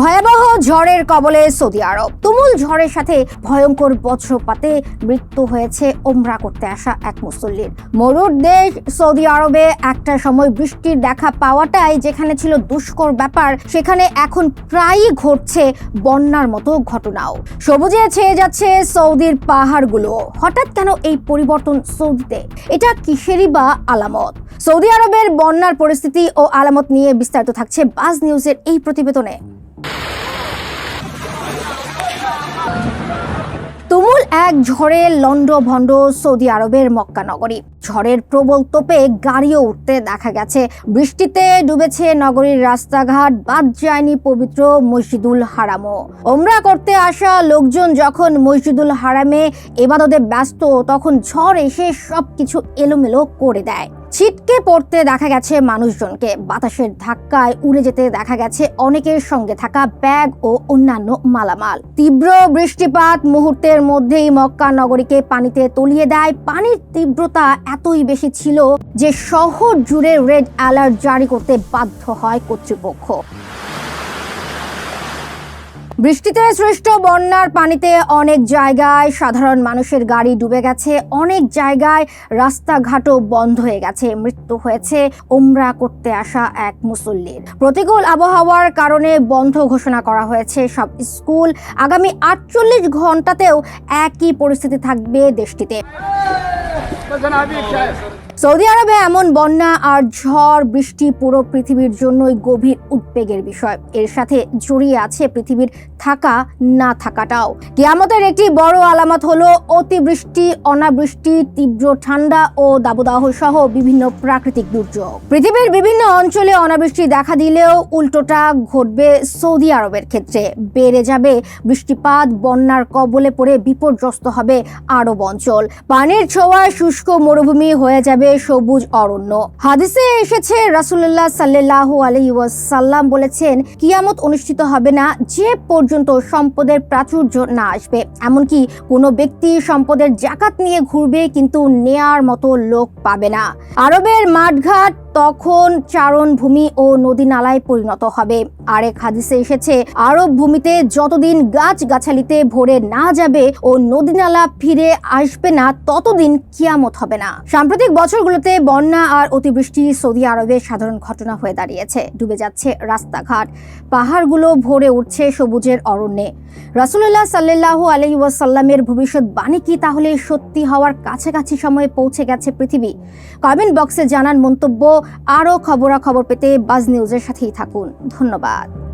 ভয়াবহ ঝড়ের কবলে সৌদি আরব। তুমুল ঝড়ের সাথে ভয়ঙ্কর বজ্রপাতে মৃত্যু হয়েছে ওমরা করতে আসা এক মুসল্লির। মরুর দেশ সৌদি আরবে একটা সময় বৃষ্টির দেখা পাওয়াটাই যেখানে ছিল দুষ্কর ব্যাপার, সেখানে এখন প্রায়ই ঘটছে বন্যার মতো ঘটনাও। সবুজে ছেয়ে যাচ্ছে সৌদির পাহাড়গুলো। হঠাৎ কেন এই পরিবর্তন সৌদিতে? এটা কিসেরই বা আলামত? সৌদি আরবের বন্যার পরিস্থিতি ও আলামত নিয়ে বিস্তারিত থাকছে বাজ নিউজের এই প্রতিবেদনে। এক ঝড়ে লন্ড ভন্ড সৌদি আরবের মক্কা নগরী। ঝড়ের প্রবল তোপে গাড়িও উঠতে দেখা গেছে। বৃষ্টিতে ডুবেছে নগরীর রাস্তাঘাট, বাদ যায়নি পবিত্র মসজিদুল হারামও। ওমরা করতে আসা লোকজন যখন মসজিদুল হারামে এবাদতে ব্যস্ত, তখন ঝড় এসে সবকিছু এলোমেলো করে দেয়। ছিটকে পড়তে দেখা গেছে মানুষজনকে। বাতাসের ধাক্কায় উড়ে যেতে দেখা গেছে অনেকের সঙ্গে থাকা ব্যাগ ও অন্যান্য মালামাল। তীব্র বৃষ্টিপাত মুহূর্তের মধ্যেই মক্কা নগরীকে পানিতে তলিয়ে দেয়। পানির তীব্রতা এতই বেশি ছিল যে শহর জুড়ে রেড অ্যালার্ট জারি করতে বাধ্য হয় কর্তৃপক্ষ। বৃষ্টিতে সৃষ্ট বন্যার পানিতে অনেক জায়গায় সাধারণ মানুষের গাড়ি ডুবে গেছে অনেক জায়গায় রাস্তাঘাটও বন্ধ হয়ে গেছে মৃত্যু হয়েছে ওমরা করতে আসা এক মুসল্লির প্রতিকূল আবহাওয়ার কারণে বন্ধ ঘোষণা করা হয়েছে সব স্কুল আগামী আটচল্লিশ ঘন্টাতেও একই পরিস্থিতি থাকবে দেশটিতে সৌদি আরবে এমন বন্যা আর ঝড়, বৃষ্টি পুরো পৃথিবীর জন্যই গভীর উদ্বেগের বিষয়। এর সাথে জড়িয়ে আছে পৃথিবীর থাকা, না থাকাটাও। কিয়ামতের একটি বড় আলামত হলো অতিবৃষ্টি, অনাবৃষ্টি, তীব্র ঠান্ডা ও দাবদাহ সহ বিভিন্ন প্রাকৃতিক দুর্যোগ। পৃথিবীর বিভিন্ন অঞ্চলে অনাবৃষ্টি দেখা দিলেও উল্টোটা ঘটবে সৌদি আরবের ক্ষেত্রে। বেড়ে যাবে বৃষ্টিপাত, বন্যার কবলে পড়ে বিপর্যস্ত হবে আরব অঞ্চল। পানির ছোঁয়ায় শুষ্ক মরুভূমি হয়ে যাবে সবুজ অরণ্য। হাদিসে এসেছে রাসুল্লাহ সাল্লাহ আলী ওয়াসাল্লাম বলেছেন, কিয়ামত অনুষ্ঠিত হবে না, যে পর্যন্ত সম্পদের প্রাচুর্য না আসবে। এমনকি কোনো ব্যক্তি সম্পদের জাকাত নিয়ে ঘুরবে, কিন্তু নেয়ার মতো লোক পাবে না। আরবের মাঠঘাট তখন চারণ ভূমি ও নদী নালায় পরিণত হবে। আরেক হাদিসে এসেছে, আরব ভূমিতে যতদিন গাছ গাছালিতে ভরে না যাবে ও নদী নালা ফিরে আসবে না, ততদিন কিয়ামত হবে না। সাম্প্রতিক বছরগুলোতে বন্যা আর অতিবৃষ্টি সৌদি আরবে সাধারণ ঘটনা হয়ে দাঁড়িয়েছে। ডুবে যাচ্ছে রাস্তাঘাট, পাহাড়গুলো ভরে উঠছে সবুজের অরণ্যে। রাসুল্লাহ সাল্লাহ আলহি ওয়াসাল্লামের ভবিষ্যৎবাণী কি তাহলে সত্যি হওয়ার কাছাকাছি সময়ে পৌঁছে গেছে পৃথিবী? কমেন্ট বক্সে জানান মন্তব্য আরও খবরাখবর পেতে বাজ নিউজের সাথেই থাকুন। ধন্যবাদ।